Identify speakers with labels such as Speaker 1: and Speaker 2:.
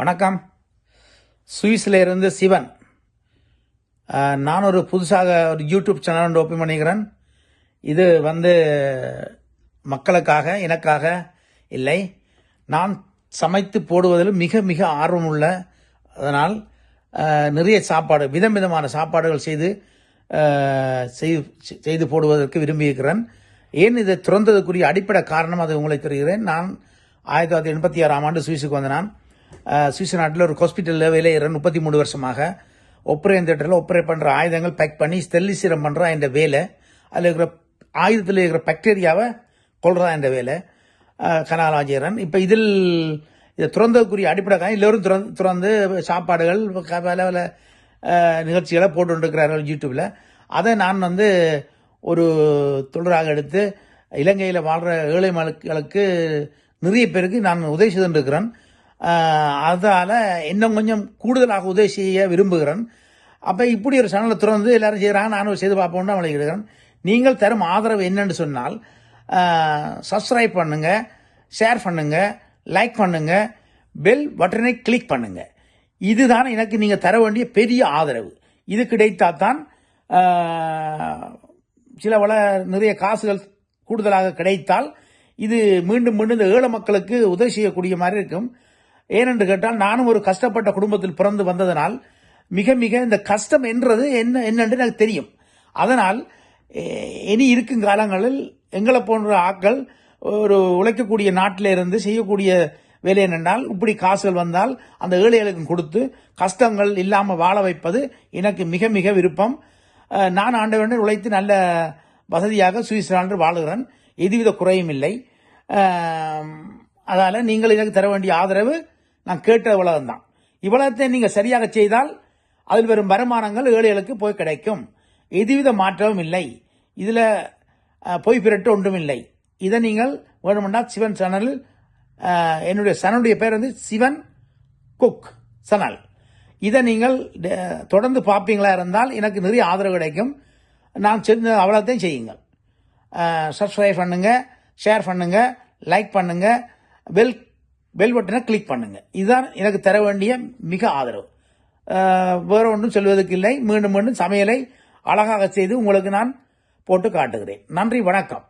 Speaker 1: வணக்கம். சுவிஸில் இருந்து சிவன். நான் ஒரு புதுசாக ஒரு யூடியூப் சேனல் ஒன்று ஓப்பன் பண்ணிக்கிறேன். இது வந்து மக்களுக்காக எனக்காக இல்லை. நான் சமைத்து போடுவதில் மிக மிக ஆர்வம் உள்ள அதனால் நிறைய சாப்பாடு விதம் விதமான சாப்பாடுகள் செய்து செய்து செய்து போடுவதற்கு விரும்பியிருக்கிறேன். ஏன் இதை திறந்ததுக்குரிய அடிப்படை காரணம் அதை உங்களுக்கு தெரிகிறேன். நான் ஆயிரத்தி தொள்ளாயிரத்தி எண்பத்தி ஆறாம் ஆண்டு சுவிஸுக்கு வந்த நான் சுவிஸ் நாட்டில் ஒரு ஹாஸ்பிட்டலில் வேலை முப்பத்தி மூணு வருஷமாக. ஒப்பரேன் தேட்டரில் ஒப்பரே பண்ணுற ஆயுதங்கள் பேக் பண்ணி ஸ்டெர்லிசிரம் பண்ணுறா என்ற வேலை. அதில் இருக்கிற ஆயுதத்தில் இருக்கிற பாக்டீரியாவை கொள்றதா என்ற வேலை. கனாலாம் இப்போ இதில் இதை துறந்ததுக்குரிய அடிப்படை காரணம் எல்லோரும் திறந்து திறந்து சாப்பாடுகள் வேலை பல நிகழ்ச்சிகளை போட்டுருக்கிறார்கள் யூடியூப்பில் அதை நான் வந்து ஒரு தொழிலாக எடுத்து இலங்கையில் வாழ்கிற ஏழை மக்களுக்கு நிறைய பேருக்கு நான் உதவி செய்துருக்கிறேன் அதால் இன்னும் கொஞ்சம் கூடுதலாக உதவி செய்ய விரும்புகிறேன். அப்போ இப்படி ஒரு சேனலை திறந்து எல்லாரும் செய்கிறாங்க நானும் செய்து பார்ப்போம்னு அவளை கேட்குறேன் நீங்கள் தரும் ஆதரவு என்னன்னு சொன்னால் சப்ஸ்கிரைப் பண்ணுங்கள் ஷேர் பண்ணுங்கள் லைக் பண்ணுங்கள் பெல் பட்டனை கிளிக் பண்ணுங்கள் இதுதான் எனக்கு நீங்கள் தர வேண்டிய பெரிய ஆதரவு. இது கிடைத்தால் தான் சில வள நிறைய காசுகள் கூடுதலாக கிடைத்தால் இது மீண்டும் மீண்டும் இந்த ஏழை மக்களுக்கு உதவி செய்யக்கூடிய மாதிரி இருக்கும். ஏனென்று கேட்டால் நானும் ஒரு கஷ்டப்பட்ட குடும்பத்தில் பிறந்து வந்ததனால் மிக மிக இந்த கஷ்டம் என்றது என்ன என்னென்று எனக்கு தெரியும். அதனால் இனி இருக்கும் காலங்களில் எங்களை போன்ற ஆட்கள் ஒரு உழைக்கக்கூடிய நாட்டில் இருந்து செய்யக்கூடிய வேலை என்னென்றால் இப்படி காசுகள் வந்தால் அந்த ஏழைகளுக்கும் கொடுத்து கஷ்டங்கள் இல்லாமல் வாழ வைப்பது எனக்கு மிக மிக விருப்பம். நான் ஆண்டவனுடன் உழைத்து நல்ல வசதியாக சுவிஸ்லாண்டு வாழுகிறேன். எதுவித குறையும் இல்லை. அதால் நீங்கள் எனக்கு தர வேண்டிய ஆதரவு நான் கேட்ட இவ்வளவுதான். இவ்வளத்தை நீங்கள் சரியாக செய்தால் அதில் வரும் வருமானங்கள் ஏழைகளுக்கு போய் கிடைக்கும். எதுவித மாற்றமும் இல்லை. இதில் பொய் பிரட்டு ஒன்றும் இல்லை இதை நீங்கள் வேணுமெண்டா சிவன் சேனலில் என்னுடைய சனனுடைய பேர் வந்து சிவன் குக் சனல். இதை நீங்கள் தொடர்ந்து பார்ப்பீங்களா இருந்தால் எனக்கு நிறைய ஆதரவு கிடைக்கும். நான் செஞ்ச அவ்வளோத்தையும் செய்யுங்கள். சப்ஸ்கிரைப் பண்ணுங்கள் ஷேர் பண்ணுங்கள் லைக் பண்ணுங்கள் பெல் பெல் பட்டனை கிளிக் பண்ணுங்க. இதுதான் எனக்கு தர வேண்டிய மிக ஆதரவு. வேற ஒன்றும் சொல்வதற்கு இல்லை. மீண்டும் மீண்டும் சமையலை அழகாக செய்து உங்களுக்கு நான் போட்டு காட்டுகிறேன். நன்றி வணக்கம்.